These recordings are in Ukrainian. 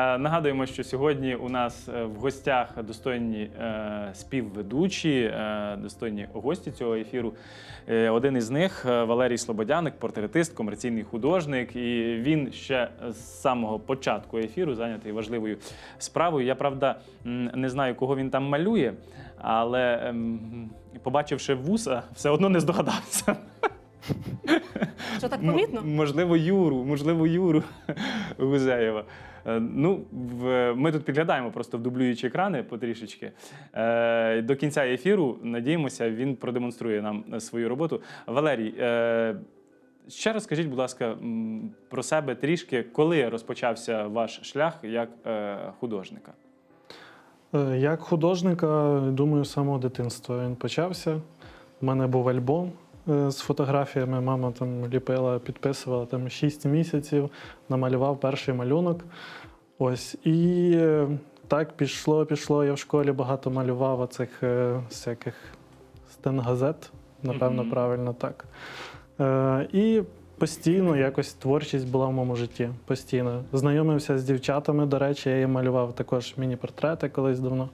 Е, Нагадуємо, що сьогодні у нас е, в гостях достойні е, співведучі, достойні гості цього ефіру. Один із них Валерій Слободяник, портретист, комерційний художник. І він ще з самого початку ефіру зайнятий важливою справою. Я правда не знаю, кого він там малює, але ем, побачивши вуса, все одно не здогадався. Що так помітно? можливо, Юру, можливо, Юру Гузеєва. Е, Ну, в, ми тут підглядаємо просто в дублюючі екрани потрішечки. Е, до кінця ефіру, надіємося, він продемонструє нам свою роботу. Валерій, е, ще розкажіть, будь ласка, про себе трішки, коли розпочався ваш шлях як художника? Як художника, думаю, з самого дитинства він почався. У мене був альбом з фотографіями. Мама там ліпила, підписувала там 6 місяців, намалював перший малюнок. Ось. І е, так пішло, пішло. Я в школі багато малював оцих е, всяких стенгазет, напевно, Мгм. правильно так. Е, І постійно якось творчість була в моєму житті. Постійно. Знайомився з дівчатами, до речі, я їм малював також міні-портрети колись давно.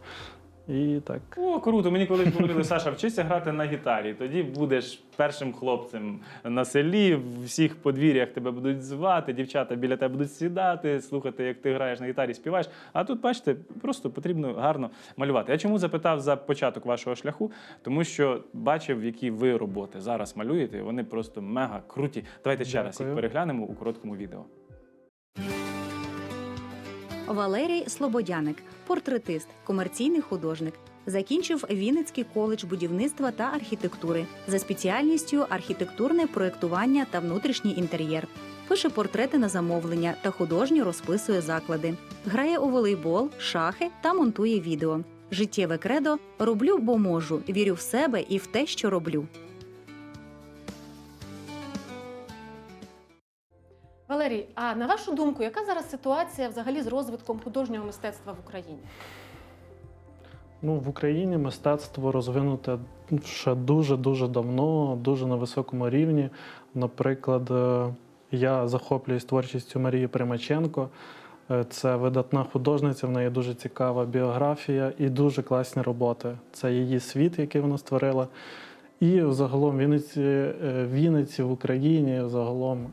І так. О, круто! Мені колись говорили, Саша, вчися грати на гітарі. Тоді будеш першим хлопцем на селі, в всіх подвір'ях тебе будуть звати, дівчата біля тебе будуть сідати, слухати, як ти граєш на гітарі, співаєш. А тут, бачите, просто потрібно гарно малювати. Я чому запитав за початок вашого шляху? Тому що бачив, які ви роботи зараз малюєте. Вони просто мега круті. Давайте ще раз їх переглянемо у короткому відео. Валерій Слободяник, портретист, комерційний художник. Закінчив Вінницький коледж будівництва та архітектури за спеціальністю архітектурне проєктування та внутрішній інтер'єр. Пише портрети на замовлення та художньо розписує заклади. Грає у волейбол, шахи та монтує відео. Життєве кредо роблю, бо можу. Вірю в себе і в те, що роблю. Валерій, а на вашу думку, яка зараз ситуація взагалі з розвитком художнього мистецтва в Україні? Ну, в Україні мистецтво розвинуте ще дуже-дуже давно, дуже на високому рівні. Наприклад, е, я захоплююсь творчістю Марії Примаченко. Е, Це видатна художниця, в неї дуже цікава біографія і дуже класні роботи. Це її світ, який вона створила. І загалом Вінниці, е, Вінниці в Україні, загалом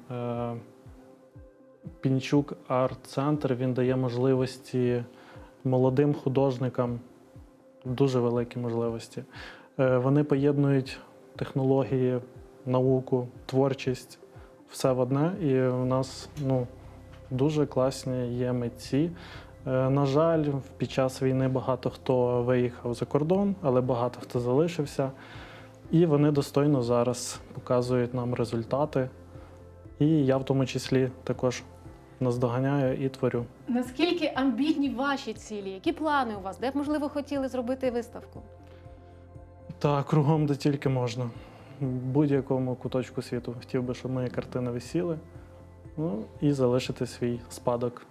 Пінчук арт-центр він дає можливості молодим художникам дуже великі можливості. Е, Вони поєднують технології, науку, творчість, все в одне. І у нас ну, дуже класні є митці. Е, На жаль, під час війни багато хто виїхав за кордон, але багато хто залишився. І вони достойно зараз показують нам результати. І я в тому числі також наздоганяю і творю. Наскільки амбітні ваші цілі? Які плани у вас? Де б, можливо, хотіли зробити виставку? Та кругом, де тільки можна. В будь-якому куточку світу. Хотів би, щоб мої картини висіли. Ну і залишити свій спадок.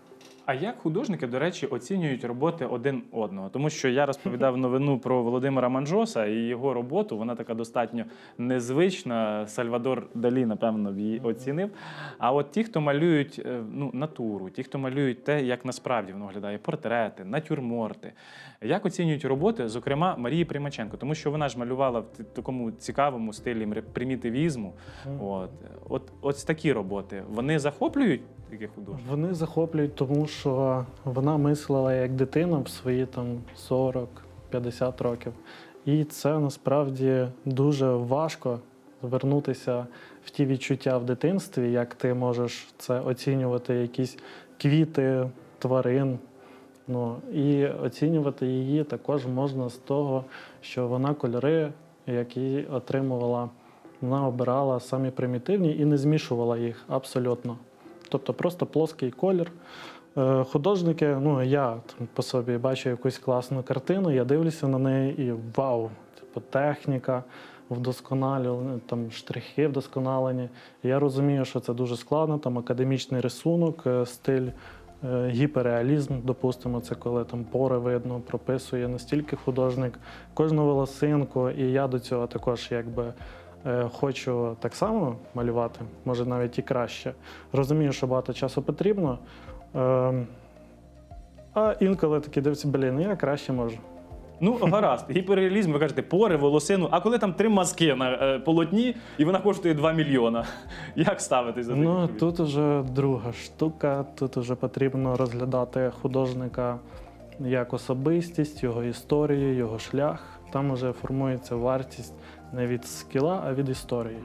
А як художники, до речі, оцінюють роботи один одного? Тому що я розповідав новину про Володимира Манжоса і його роботу. Вона така достатньо незвична. Сальвадор Далі, напевно, її оцінив. А от ті, хто малюють е, ну, натуру, ті, хто малюють те, як насправді воно виглядає, портрети, натюрморти, як оцінюють роботи, зокрема Марії Примаченко, тому що вона ж малювала в такому цікавому стилі примітивізму. От, от, от такі роботи вони захоплюють таких художників? Вони захоплюють, тому що вона мислила як дитина в свої там 40-50 років. І це насправді дуже важко звернутися в ті відчуття в дитинстві, як ти можеш це оцінювати, якісь квіти, тварин. Ну, і оцінювати її також можна з того, що вона кольори, які отримувала, вона обирала самі примітивні і не змішувала їх абсолютно. Тобто просто плоский колір. Е, Художники, ну я там, по собі бачу якусь класну картину, я дивлюся на неї і вау! Типу техніка вдосконалена, там штрихи вдосконалені. Я розумію, що це дуже складно, там академічний рисунок, е, стиль, е, гіперреалізм, допустимо, це коли там пори видно, прописує настільки художник кожну волосинку, і я до цього також якби. Хочу так само малювати, може навіть і краще. Розумію, що багато часу потрібно. Ем, А інколи такі дивиться, блін, я краще можу. Ну, гаразд, гіперреалізм, ви кажете, пори, волосину, а коли там три маски на е, полотні, і вона коштує 2 мільйона. Як ставитись таких Ну речей? тут уже друга штука. Тут уже потрібно розглядати художника як особистість, його історію, його шлях. Там уже формується вартість не від скіла, а від історії.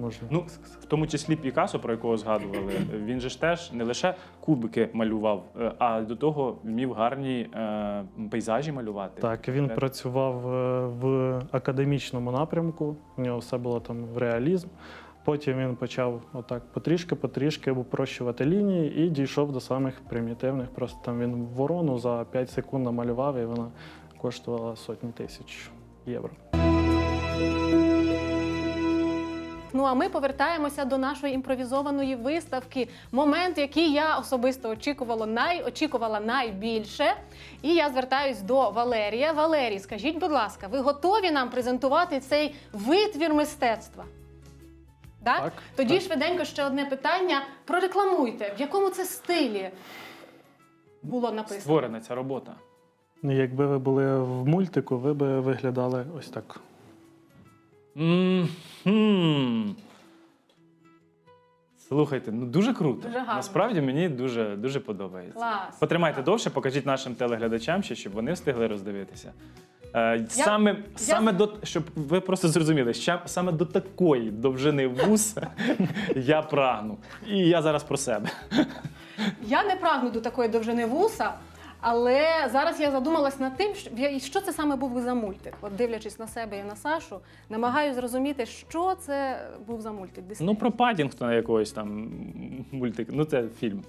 Можна Ну, так сказати. в тому числі Пікасо, про якого згадували, він же ж теж не лише кубики малював, е, а до того вмів гарні е, пейзажі малювати. Так, він Е, працював е, в академічному напрямку, у нього все було там в реалізм. Потім він почав отак потрішки-потрішки упрощувати лінії і дійшов до самих примітивних. Просто там він ворону за 5 секунд намалював, і вона коштувала сотні тисяч євро. Ну а ми повертаємося до нашої імпровізованої виставки. Момент, який я особисто очікувала, най, очікувала найбільше. І я звертаюсь до Валерія. Валерій, скажіть, будь ласка, ви готові нам презентувати цей витвір мистецтва? Так? Так, Тоді так. швиденько ще одне питання. Прорекламуйте, в якому це стилі було написано? Створена ця робота. Ну, Якби ви були в мультику, ви би виглядали ось так. М-хм. Слухайте, ну дуже круто. Дуже гарно. Насправді мені дуже, дуже подобається. Клас. Потримайте довше, покажіть нашим телеглядачам ще, щоб вони встигли роздивитися. Е, саме, саме до щоб ви просто зрозуміли, що саме до такої довжини вус я прагну. І я зараз про себе. Я не прагну до такої довжини вуса, але зараз я задумалась над тим, що, це саме був за мультик. От дивлячись на себе і на Сашу, намагаюся зрозуміти, що це був за мультик. Дисней. Ну, про Падінгтона якогось там мультик. Ну, це фільм.